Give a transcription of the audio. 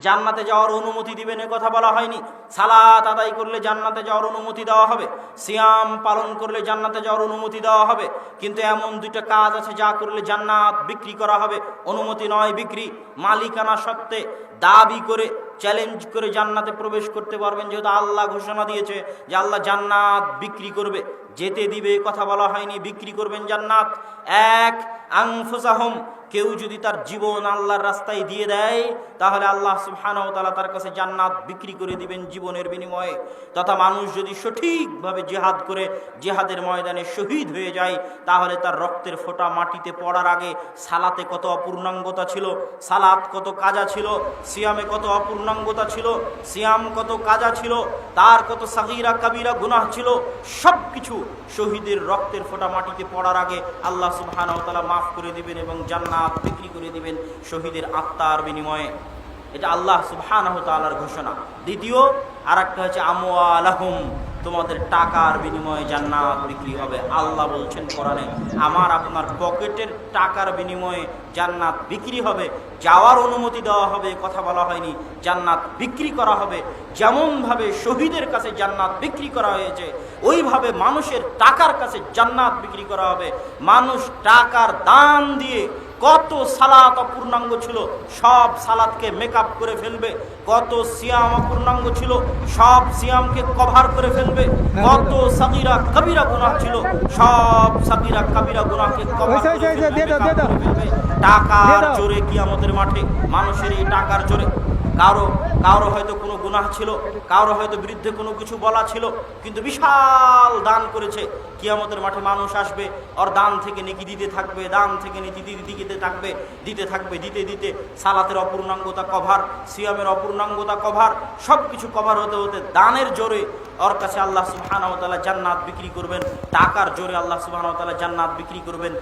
জান্নাতে যাওয়ার অনুমতি দিবেন এ কথা বলা হয়নি। সালাত আদায় করলে জান্নাতে যাওয়ার অনুমতি দেওয়া হবে। সিয়াম পালন করলে জান্নাতে যাওয়ার অনুমতি দেওয়া হবে। কিন্তু এমন দুইটা কাজ আছে যা করলে জান্নাত বিক্রি করা হবে। অনুমতি নয় বিক্রি, মালিকানা সত্ত্বে দাবি করে চ্যালেঞ্জ করে জান্নাতে প্রবেশ করতে পারবেন। যেহেতু আল্লাহ ঘোষণা দিয়েছে যে আল্লাহ জান্নাত বিক্রি করবে। যেতে দিবে কথা বলা হয়নি। বিক্রি করবেন জান্নাত। এক আংফুসাহম কেউ যদি তার জীবন আল্লাহর রাস্তায় দিয়ে দেয়, তাহলে আল্লাহ সুবহানাহু তাআলা তার কাছে জান্নাত বিক্রি করে দিবেন জীবনের বিনিময়ে। তথা মানুষ যদি সঠিকভাবে জেহাদ করে, জেহাদের ময়দানে শহীদ হয়ে যায়, তাহলে তার রক্তের ফোঁটা মাটিতে পড়ার আগে সালাতে কত অপূর্ণাঙ্গতা ছিল, সালাত কত কাজা ছিল, সিয়ামে কত অপূর্ণাঙ্গতা ছিল, সিয়াম কত কাজা ছিল, তার কত সাগিরা কাবিরা গুনাহ ছিল সব কিছু শহীদের রক্তের ফোঁটা মাটিতে পড়ার আগে আল্লাহ সুবহানাহু তাআলা মাফ করে দিবেন এবং জান্নাত বিক্রি করে দিবেন শহীদের আত্মার বিনিময়ে। এটা আল্লাহ সুবহানাহু ঘোষণা। দ্বিতীয় আর একটা হচ্ছে আমওয়ালাহুম, তোমাদের টাকার বিনিময়ে জান্নাত বিক্রি হবে। আল্লাহ বলছেন কোরআনে, আমার আপনার পকেটের টাকার বিনিময়ে জান্নাত বিক্রি হবে, যাওয়ার অনুমতি দেওয়া হবে, কথা বলা হয়নি, জান্নাত বিক্রি করা হবে, যেমনভাবে শহীদের কাছে জান্নাত বিক্রি করা হয়েছে, ওইভাবে মানুষের টাকার কাছে জান্নাত বিক্রি করা হবে। মানুষ টাকার দান দিয়ে কত সালাত অপূর্ণাঙ্গ ছিল সব সালাদকে মেকআপ করে ফেলবে। কত সিয়াম অপূর্ণাঙ্গ ছিল সব সিয়ামকে কভার করে ফেলবে। কত সাকিরা কবিরা গুনাহ ছিল সব সাকিরা কবিরা কভার করে ফেলবে, ফেলবে। টাকার জোরে কি আমাদের মাঠে মানুষের এই টাকার জোরে। কারও কারও হয়তো কোনো গুনাহ ছিল কারও হয়তো বিরুদ্ধে কোনো কিছু বলা ছিল কিন্তু বিশাল দান করেছে। কি কিয়ামতের মাঠে মানুষ আসবে ওর দান থেকে নেকি দিতে থাকবে দান থেকে নীতি দিতে দিতে থাকবে দিতে থাকবে, দিতে দিতে। সালাতের অপূর্ণাঙ্গতা কভার, সিয়ামের অপূর্ণাঙ্গতা কভার সব কিছু কভার হতে হতে দানের জোরে ওর কাছে আল্লাহ তাআলা জান্নাত বিক্রি করবেন। টাকার জোরে আল্লাহ তাআলা জান্নাত বিক্রি করবেন।